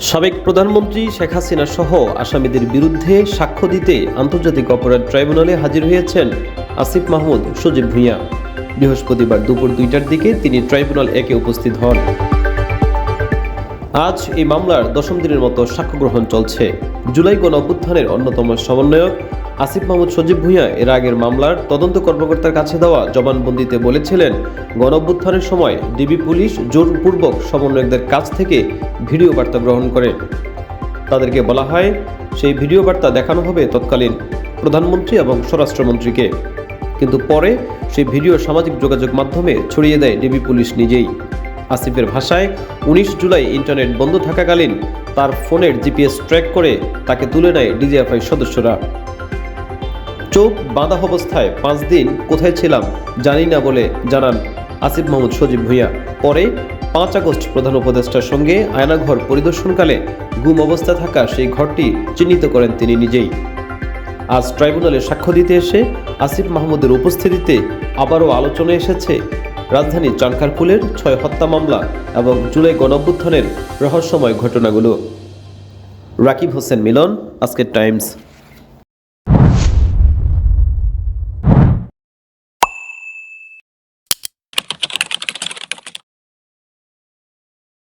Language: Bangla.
সাবেক প্রধানমন্ত্রী শেখ হাসিনা সহ আসামিদের বিরুদ্ধে সাক্ষ্য দিতে আন্তর্জাতিক অপরাধ ট্রাইব্যুনালে হাজির হয়েছেন আসিফ মাহমুদ, সজীব ভূঁইয়া। বৃহস্পতিবার দুপুর দুইটার দিকে তিনি ট্রাইব্যুনাল একে উপস্থিত হন। আজ এই মামলার দশম দিনের মতো সাক্ষ্য গ্রহণ চলছে। জুলাই গণ অভ্যুত্থানের অন্যতম সমন্বয়ক আসিফ মাহমুদ সজীব ভূঁইয়া এর আগের মামলার তদন্ত কর্মকর্তার কাছে দেওয়া জবানবন্দিতে বলেছিলেন, গণ অভ্যুত্থানের সময় ডিবি পুলিশ জোরপূর্বক সমন্বয়কদের কাছ থেকে ভিডিও বার্তা গ্রহণ করে। তাদেরকে বলা হয়, সেই ভিডিও বার্তা দেখানো হবে তৎকালীন প্রধানমন্ত্রী এবং স্বরাষ্ট্রমন্ত্রীকে। কিন্তু পরে সেই ভিডিও সামাজিক যোগাযোগ মাধ্যমে ছড়িয়ে দেয় ডিবি পুলিশ নিজেই। আসিফের ভাষায় উনিশ জুলাই ইন্টারনেট বন্ধ থাকাকালীন তার ফোনের জিপিএস ট্র্যাক করে তাকে তুলে নেয় ডিজিএফআই সদস্যরা। চোখ বাঁধা অবস্থায় পাঁচ দিন কোথায় ছিলাম জানি না বলে জানান আসিফ মাহমুদ সজীব ভূঁইয়া। পরে পাঁচ আগস্ট প্রধান উপদেষ্টার সঙ্গে আয়নাঘর পরিদর্শনকালে গুম অবস্থায় থাকা সেই ঘরটি চিহ্নিত করেন তিনি নিজেই। আজ ট্রাইব্যুনালে সাক্ষ্য দিতে এসে আসিফ মাহমুদের উপস্থিতিতে আবারও আলোচনায় এসেছে রাজধানী চানখারপুলের ছয় হত্যা মামলা এবং জুলাই গণঅভ্যুত্থানের রহস্যময় ঘটনাগুলো। রাকিব হোসেন মিলন, আজকের টাইমস।